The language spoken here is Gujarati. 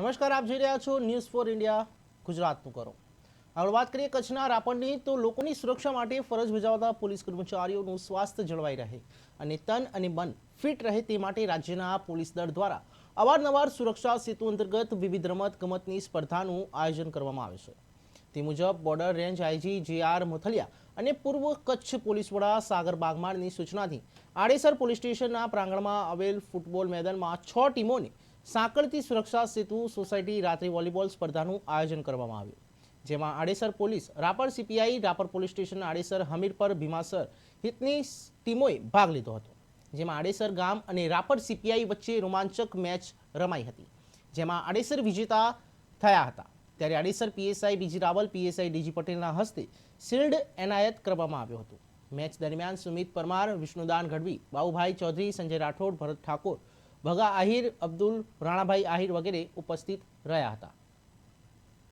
નમસ્કાર, આપ જોઈ રહ્યા છો ન્યૂઝ ફોર ઇન્ડિયા ગુજરાતનું કરો. આગળ વાત કરીએ કચ્છના રાપણની તો લોકોની સુરક્ષા માટે ફરજ બજાવતા પોલીસ કર્મચારીઓનું સ્વાસ્થ્ય જળવાઈ રહે અને તન અને મન ફિટ રહે તે માટે રાજ્યના પોલીસ દળ દ્વારા અવારનવાર સુરક્ષા સેતુ અંતર્ગત વિવિધ રમત ગમતની સ્પર્ધાનું આયોજન કરવામાં આવે છે. તે મુજબ border range IG J R Mothaliya અને પૂર્વ કચ્છ પોલીસ વડા સાગર બાગમાળની સૂચનાથી આડેસર પોલીસ સ્ટેશનના પ્રાંગણમાં આવેલ ફૂટબોલ મેદાનમાં છ ટીમોને સાંકળતી સુરક્ષા સેતુ સોસાયટી રાત્રિ વોલીબોલ સ્પર્ધાનું આયોજન કરવામાં આવ્યું. જેમાં Adesar police, Rapar CPI, Rapar police station, Adesar Hamirpar Bhimasar હિતની ટીમોએ ભાગ લીધો હતો. જેમાં આડેસર ગામ અને રાપર સીપીઆઈ વચ્ચે રોમાંચક મેચ રમાઈ હતી. જેમાં આડેસર વિજેતા થયા હતા. ત્યારે આડેસર પીએસઆઈ બીજી રાવલ, પીએસઆઈ ડીજી પટેલના હસ્તે શિલ્ડ એનાયત કરવામાં આવ્યો હતો. મેચ દરમિયાન સુમિત પરમાર, વિષ્ણુદાન ગઢવી બાબુભાઈ ચૌધરી, સંજય રાઠોડ, ભરત ઠાકોર ભગા આહિર અબ્દુલ રાણાભાઈ આહિર વગેરે ઉપસ્થિત રહ્યા હતા.